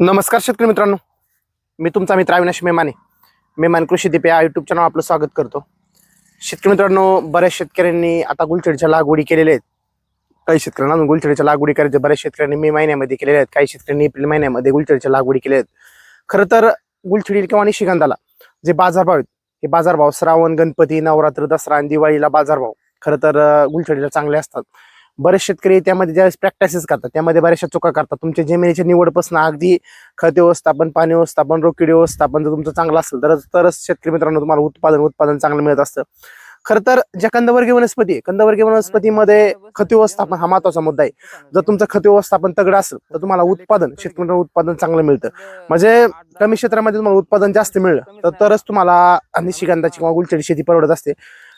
नमस्कार शेतकरी मित्रांनो. मी तुमचा मित्र अविनाश मेमाने. मेमान कृषी दिपे या युट्यूब चॅनल आपलं स्वागत करतो. शेतकरी मित्रांनो बऱ्याच शेतकऱ्यांनी आता गुलछेडच्या लागवडी केलेल्या आहेत. काही शेतकऱ्यांना अजून गुलछेडच्या लागवडी करायच्या बऱ्याच शेतकऱ्यांनी मे महिन्यामध्ये केलेल्या आहेत. काही शेतकऱ्यांनी एप्रिल महिन्यामध्ये गुलछेडच्या लागवडी केल्या आहेत. खरं तर गुलछेडी किंवा निशिगंधाला जे बाजारभाव आहेत हे बाजारभाव श्रावण गणपती नवरात्र दसरा आणि दिवाळीला बाजारभाव खरं तर गुलछेडीला चांगले असतात. बरेच शेतकरी त्यामध्ये ज्यावेळेस प्रॅक्टिसेस करतात त्यामध्ये बऱ्याचशा चुका करतात. तुमच्या जमिनीच्या निवडपासून अगदी खत व्यवस्थापन पाणी व्यवस्थापन रोकिडी व्यवस्थापन जर तुमचं चांगलं असेल तरच तरच शेतकरी मित्रांनो तुम्हाला उत्पादन उत्पादन चांगलं मिळत असतं. खर तर ज्या कंदवर्गीय वनस्पती आहे, कंदवर्गीय वनस्पतीमध्ये खत व्यवस्थापन हा महत्त्वाचा मुद्दा आहे. जर तुमचं खत व्यवस्थापन तगडं असेल तर तुम्हाला उत्पादन शेतकरी उत्पादन चांगलं मिळतं. म्हणजे कमी क्षेत्रामध्ये तुम्हाला उत्पादन जास्त मिळलं तर तरच तुम्हाला निशिगंधाची किंवा गुलचडी शेती परवडत असते.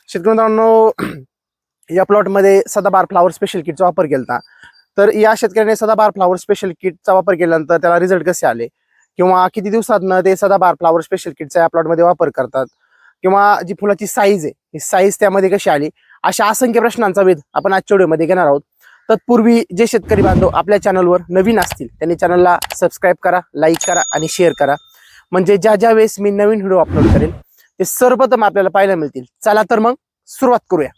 शेतकरी मित्रांनो या प्लॉटमध्ये सदाबार फ्लावर स्पेशल किटचा वापर केला तर या शेतकऱ्याने सदाबार फ्लावर स्पेशल किटचा वापर केल्यानंतर त्याला रिझल्ट कसे आले? किंवा किती दिवसातनं ते सदाबार फ्लावर स्पेशल किटचा या प्लॉटमध्ये वापर करतात? किंवा जी फुलाची साईज आहे ही साईज त्यामध्ये कशी आली? अशा असंख्य प्रश्नांचा वेध आपण आजच्या व्हिडिओमध्ये घेणार आहोत. तत्पूर्वी जे शेतकरी बांधव आपल्या चॅनलवर नवीन असतील त्यांनी चॅनलला सबस्क्राईब करा लाईक करा आणि शेअर करा. म्हणजे ज्या ज्या वेळेस मी नवीन व्हिडिओ अपलोड करेल ते सर्वप्रथम आपल्याला पाहायला मिळतील. चला तर मग सुरुवात करूया.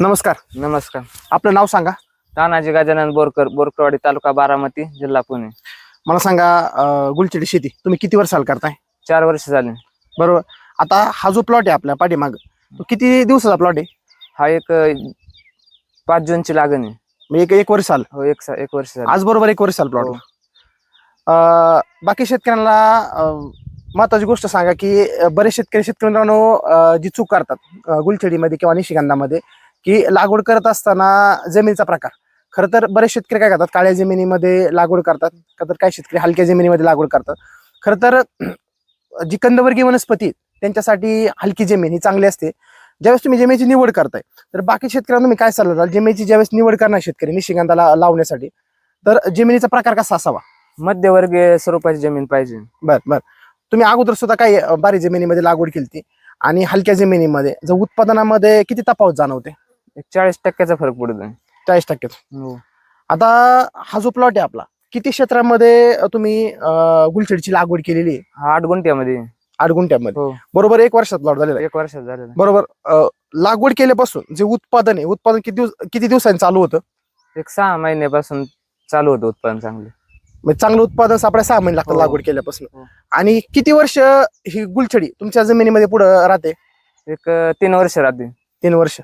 नमस्कार. नमस्कार. आपलं नाव सांगा. तानाजी गजानन बोरकर बोरकरवाडी तालुका बारामती जिल्हा पुणे. मला सांगा अं, गुलछडी शेती तुम्ही किती वर्षाला करताय? चार वर्ष झाले. बरोबर. आता हा जो प्लॉट आहे आपल्या पाठीमाग तो किती दिवसाचा प्लॉट आहे? हा एक अ, पाच जूनची लागण आहे. म्हणजे एक एक वर्ष झालं हो एक सा- एक वर्ष झालं. आज बरोबर एक वर्ष झालं हो. प्लॉट बाकी शेतकऱ्यांना अं, महत्वाची गोष्ट सांगा की अं, बरेच शेतकरी शेतकरी मित्रांनो अं, जी चूक करतात अं, गुलछडीमध्ये किंवा निशिगंधामध्ये की लागवड करत असताना जमिनीचा प्रकार. खरं तर बरेच शेतकरी काय करतात? काळ्या जमिनीमध्ये लागवड करतात का तर काही शेतकरी हलक्या जमिनीमध्ये लागवड करतात. खरं तर जी कंदवर्गीय वनस्पती त्यांच्यासाठी हलकी जमीन ही चांगली असते. ज्यावेळेस तुम्ही जमिनीची निवड करताय तर बाकी शेतकऱ्यांना तुम्ही काय सल्ला द्याल? जमिनीची ज्यावेळेस निवड करणार शेतकरी निशिगंधाला लावण्यासाठी तर जमिनीचा प्रकार कसा असावा? मध्यवर्गीय स्वरूपाची जमीन पाहिजे. बर बर. तुम्ही अगोदर सुद्धा काही अं, बारीक जमिनीमध्ये लागवड केली आणि हलक्या जमिनीमध्ये जर उत्पादनामध्ये किती तफावत जाणवते? एक चाळीस टक्क्याचा फरक पडतो चाळीस टक्क्यात हो. आता हा जो प्लॉट आहे आपला किती क्षेत्रामध्ये तुम्ही गुलछडीची लागवड केलेली आहे? हा आठ गुंठ्यामध्ये आठ गुंठ्यामध्ये हो. बरोबर एक वर्षात प्लॉट झालेला आहे. एक वर्षात झालेलं बरोबर अं, लागवड केल्यापासून जे उत्पादन आहे उत्पादन किती दिवस किती दिवसांनी चालू होतं? एक सहा महिन्यापासून चालू होतं उत्पादन चांगलं. म्हणजे चांगलं उत्पादन सापडायला सहा महिने लागतात हो. लागवड केल्यापासून. हो. आणि किती वर्ष ही गुलछडी तुमच्या जमिनीमध्ये पुढे राहते? एक अ, तीन वर्ष राहते. तीन वर्ष.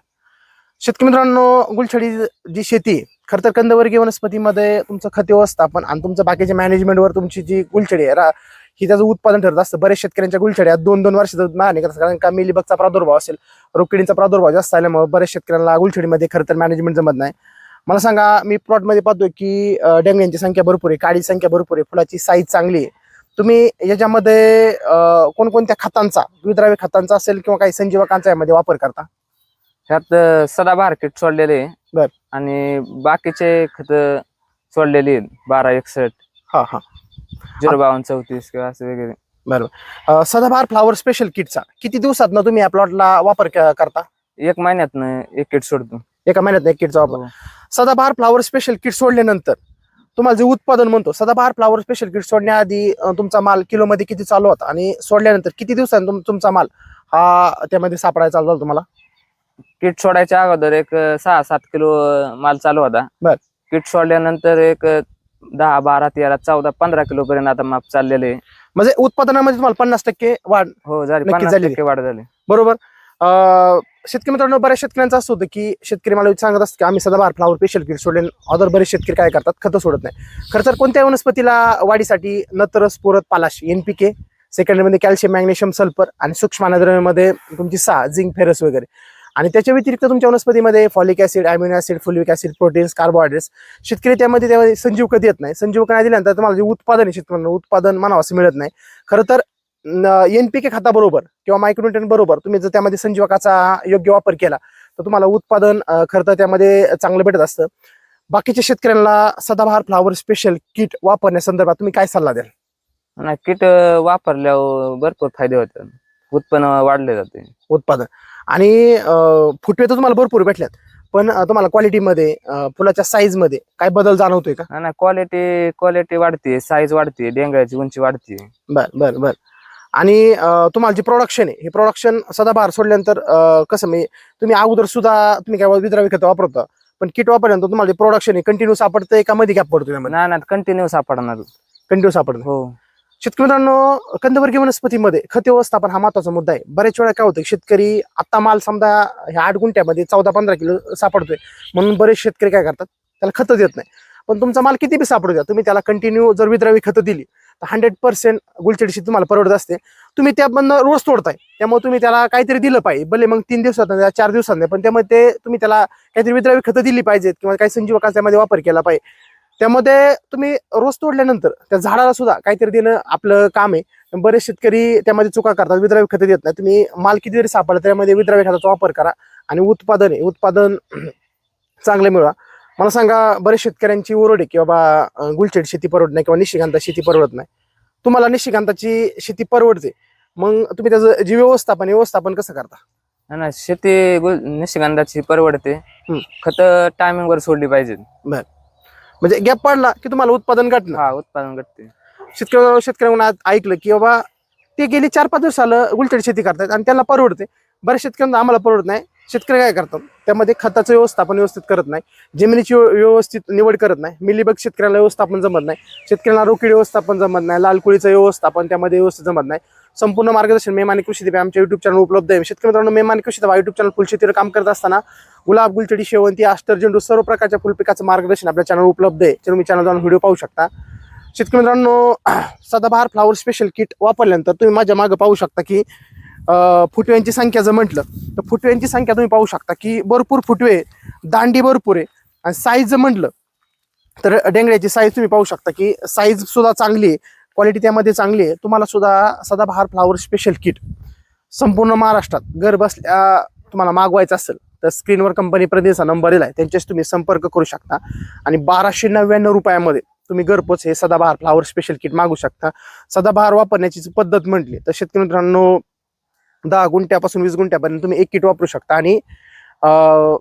शेतकरी मित्रांनो गुलछडी जी शेती आहे, तर कंदवर्गीय वनस्पतीमध्ये तुमचं खत व्यवस्थापन आणि तुमचं बाकीच्या मॅनेजमेंटवर तुमची जी गुलछडी आहे रा- ही त्याचं उत्पादन ठरत असतं. बऱ्याच शेतकऱ्यांच्या गुलछड्या दोन दोन वर्षात मागणी करतात कारण का मिलीबगचा प्रादुर्भाव असेल रोकडींचा प्रादुर्भाव जास्त आल्यामुळे बऱ्याच शेतकऱ्यांना गुलछडीमध्ये खरं तर मॅनेजमेंट जमत नाही. मला सांगा मी प्लॉटमध्ये पाहतो की डेंग्यांची संख्या भरपूर आहे काळीची संख्या भरपूर आहे फुलाची साईज चांगली आहे. तुम्ही याच्यामध्ये कोणकोणत्या खतांचा विद्राव्य खतांचा असेल किंवा काही संजीवकांचा यामध्ये वापर करता? ह्यात सदाबहार किट सोडलेले. बर. आणि बाकीचे खत सोडलेली आहेत. बारा एकसष्ट. हा हा. झिरो बावन्न चौतीस किंवा असं वगैरे. अ, सदाबहार फ्लावर स्पेशल किटचा किती दिवसात ना तुम्ही या प्लॉटला वापर क- करता? एक महिन्यात एक किट सोडतो. एका महिन्यात एक किटचा वापर. हो. सदाबहार फ्लावर स्पेशल किट सोडल्यानंतर तुम्हाला जे उत्पादन म्हणतो सदाबहार फ्लावर स्पेशल किट सोडण्याआधी अ, तुमचा माल किलोमध्ये किती चालू होता? आणि सोडल्यानंतर किती दिवसांनी तुम- तुमचा माल हा त्यामध्ये सापडायला चालू झाला तुम्हाला? किट सोडायच्या अगोदर एक सहा सात किलो माल चालू होता. बर. किट सोडल्यानंतर एक दहा बारा तेरा चौदा पंधरा किलो पर्यंत आता माप चाललेले. आहे. म्हणजे उत्पादनामध्ये तुम्हाला पन्नास टक्के वाढ हो झाली. नक्कीच पन्नास झालेली. टक्के वाढ झाली. बरोबर. अ, शेतकरी मित्रांनो बऱ्याच शेतकऱ्यांचं असं होतं की शेतकरी मला सांगत असतं की आम्ही सदाबहार फ्लावर स्पेशल किट सोडले. अदर बरेच शेतकरी काय करतात? खतं सोडत नाही. खरं तर कोणत्या वनस्पतीला वाढीसाठी नत्र स्फोरत पालाश एनपीके सेकंडरीमध्ये कॅल्शियम मॅग्नेशियम सल्फर आणि सूक्ष्म अन्नद्रव्यामध्ये तुमची सहा झिंक फेरस वगैरे. आणि त्याच्या व्यतिरिक्त तुमच्या वनस्पतीमध्ये folic acid amino acid folic acid proteins carbohydrates शेतकरी त्यामध्ये त्यामध्ये संजीव कधी येत नाही. संजीव नाही दिल्यानंतर तुम्हाला जे उत्पादन आहे शेतकऱ्यांना उत्पादन म्हणावं असं मिळत नाही. खरं तर एनपीके खताबरोबर किंवा मायक्रोन्युट्रन बरोबर तुम्ही जर त्यामध्ये संजीवकाचा योग्य वापर केला तर तुम्हाला उत्पादन खरं तर त्यामध्ये चांगलं भेटत असतं. बाकीच्या शेतकऱ्यांना सदाबहार फ्लावर स्पेशल किट वापरण्यासंदर्भात तुम्ही काय सल्ला द्याल? किट वापरल्यावर भरपूर फायदे होतात. उत्पन्न वाढले जाते. उत्पादन. आणि फुटवे तर तुम्हाला भरपूर भेटल्यात. पण तुम्हाला क्वालिटीमध्ये फुलाच्या साईजमध्ये काय बदल जाणवतोय का? नाही क्वालिटी क्वालिटी वाढते साईज वाढते डेंगळ्याची उंची वाढते. बर बर बर. आणि तुम्हाला जे प्रोडक्शन आहे हे प्रोडक्शन सदाबहार सोडल्यानंतर कसं म्हणजे तुम्ही अगोदर सुद्धा तुम्ही काय विद्रावी खत वापरता पण किट वापरल्यानंतर तुम्हाला जे प्रोडक्शन आहे कंटिन्यू सापडतंय का मध्ये गॅप पडतो नाही नाही कंटिन्यू सापडणार. कंटिन्यू सापडतं हो. शेतकरी मित्रांनो कंदवर्गीय वनस्पतीमध्ये खत व्यवस्थापन हा महत्त्वाचा मुद्दा आहे. बरेच वेळा काय होतं शेतकरी आता माल समजा ह्या आठ गुंठ्यामध्ये चौदा पंधरा किलो सापडतोय. म्हणून बरेच शेतकरी काय करतात त्याला खतं देत नाही. पण तुमचा माल किती बी सापडू द्या तुम्ही त्याला कंटिन्यू जर विद्रावी खतं दिली तर हंड्रेड पर्सेंट गुलचेडशी तुम्हाला परवडत असते. तुम्ही त्यामधनं रोज तोडताय त्यामुळे तुम्ही त्याला काहीतरी दिलं पाहिजे. भले मग तीन दिवसात नाही चार दिवसात पण त्यामध्ये ते तुम्ही त्याला काहीतरी विद्रावी खतं दिली पाहिजेत किंवा काही संजीवकाचा त्यामध्ये वापर केला पाहिजे. त्यामध्ये तुम्ही रोज तोडल्यानंतर त्या झाडाला सुद्धा काहीतरी देणं आपलं काम आहे. बरेच शेतकरी त्यामध्ये चुका करतात विद्रावी खतं देत नाही तुम्ही माल किती जरी सापडला त्यामध्ये विद्रावी खताचा वापर करा आणि उत्पादन आहे. उत्पादन चांगलं मिळवा. मला सांगा बरेच शेतकऱ्यांची ओरड आहे की बाबा अं, गुलछेड शेती परवडत नाही किंवा निशिकांता शेती परवडत नाही. तुम्हाला निशिकांताची शेती परवडते. मग तुम्ही त्याचं जे व्यवस्थापन व्यवस्थापन कसं करता? नाही शेती निशिगंधाची परवडते. खत टायमिंग वर सोडली पाहिजे म्हणजे गॅप पडला की तुम्हाला उत्पादन घटना हा उत्पादन घटते. शेतकरी शेतकऱ्यांना आज ऐकलं की बाबा ते गेली चार पाच दिवस आलं गुलछेड शेती करतात आणि त्यांना परवडते. बऱ्याच शेतकऱ्यांना आम्हाला परवडत नाही. शेतकरी काय करतात? त्यामध्ये खताचं व्यवस्थापन व्यवस्थित करत नाही. जमिनीची व्यव- व्यवस्थित निवड करत नाही. मिलीबग शेतकऱ्याला व्यवस्थापन जमत नाही. शेतकऱ्यांना रोकीड व्यवस्थापन जमत नाही. लाल कोळीचं व्यवस्थापन त्यामध्ये व्यवस्थित जमत नाही. संपूर्ण मार्गदर्शन मेमानी कृषी दिपे आमच्या युट्यूब चॅनल उपलब्ध आहे. शेतकरी मित्रांनो मेमानी कृषी दिवा युट्यूब चॅनल फुलशेतीवर काम करत असताना गुलाब गुलचडी शेवंती आस्टर झेंडू सर्व प्रकारच्या फुलपिकाचं मार्गदर्शन आपल्या चॅनल उपलब्ध आहे. तुम्ही चॅनल जाऊन व्हिडिओ पाहू शकता. शेतकरी मित्रांनो सदाबहार फ्लावर स्पेशल किट वापरल्यानंतर तुम्ही माझ्या मागं पाहू शकता की फुटव्यांची संख्या जर म्हटलं तर फुटव्यांची संख्या तुम्ही पाहू शकता की भरपूर फुटवे दांडी भरपूर आहे. आणि साईज जर म्हटलं तर डेंगड्याची साईज तुम्ही पाहू शकता की साईज सुद्धा चांगली आहे. क्वालिटी त्यामध्ये चांगली आहे. तुम्हाला सुद्धा सदाबहार फ्लावर स्पेशल किट संपूर्ण महाराष्ट्रात घर बसल्या तुम्हाला मागवायचं असेल तर स्क्रीनवर कंपनी प्रतिनिधीचा नंबर दिला आहे त्यांच्याशी तुम्ही संपर्क करू शकता. आणि बाराशे नव्याण्णव रुपयामध्ये तुम्ही घरपोच हे सदाबहार फ्लावर स्पेशल किट मागू शकता. सदाबहार वापरण्याची पद्धत म्हटली तर शेतकरी मित्रांनो दहा गुंठ्यापासून वीस गुंठ्यापर्यंत तुम्ही एक किट वापरू शकता. आणि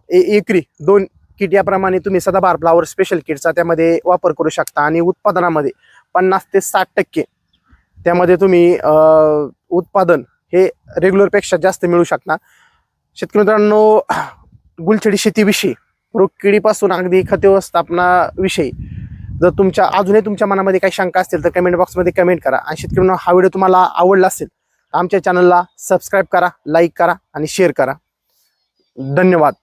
ए- एकरी दोन किट याप्रमाणे तुम्ही सदाबहार फ्लावर स्पेशल किटचा त्यामध्ये वापर करू शकता. आणि उत्पादनामध्ये पन्नास ते साठ टक्के. त्यामध्ये तुम्ही उत्पादन हे रेग्युलरपेक्षा जास्त मिळू शकता शेतकरी मित्रांनो गुलछडी शेतीविषयी रोगकिडीपासून अगदी खत व्यवस्थापनाविषयी जर तुमच्या अजूनही तुमच्या मनामध्ये काही शंका असतील तर कमेंट बॉक्समध्ये कमेंट करा. आणि शेतकरी हा व्हिडिओ तुम्हाला आवडला असेल तर आमच्या चॅनलला सबस्क्राईब करा लाईक करा आणि शेअर करा. धन्यवाद.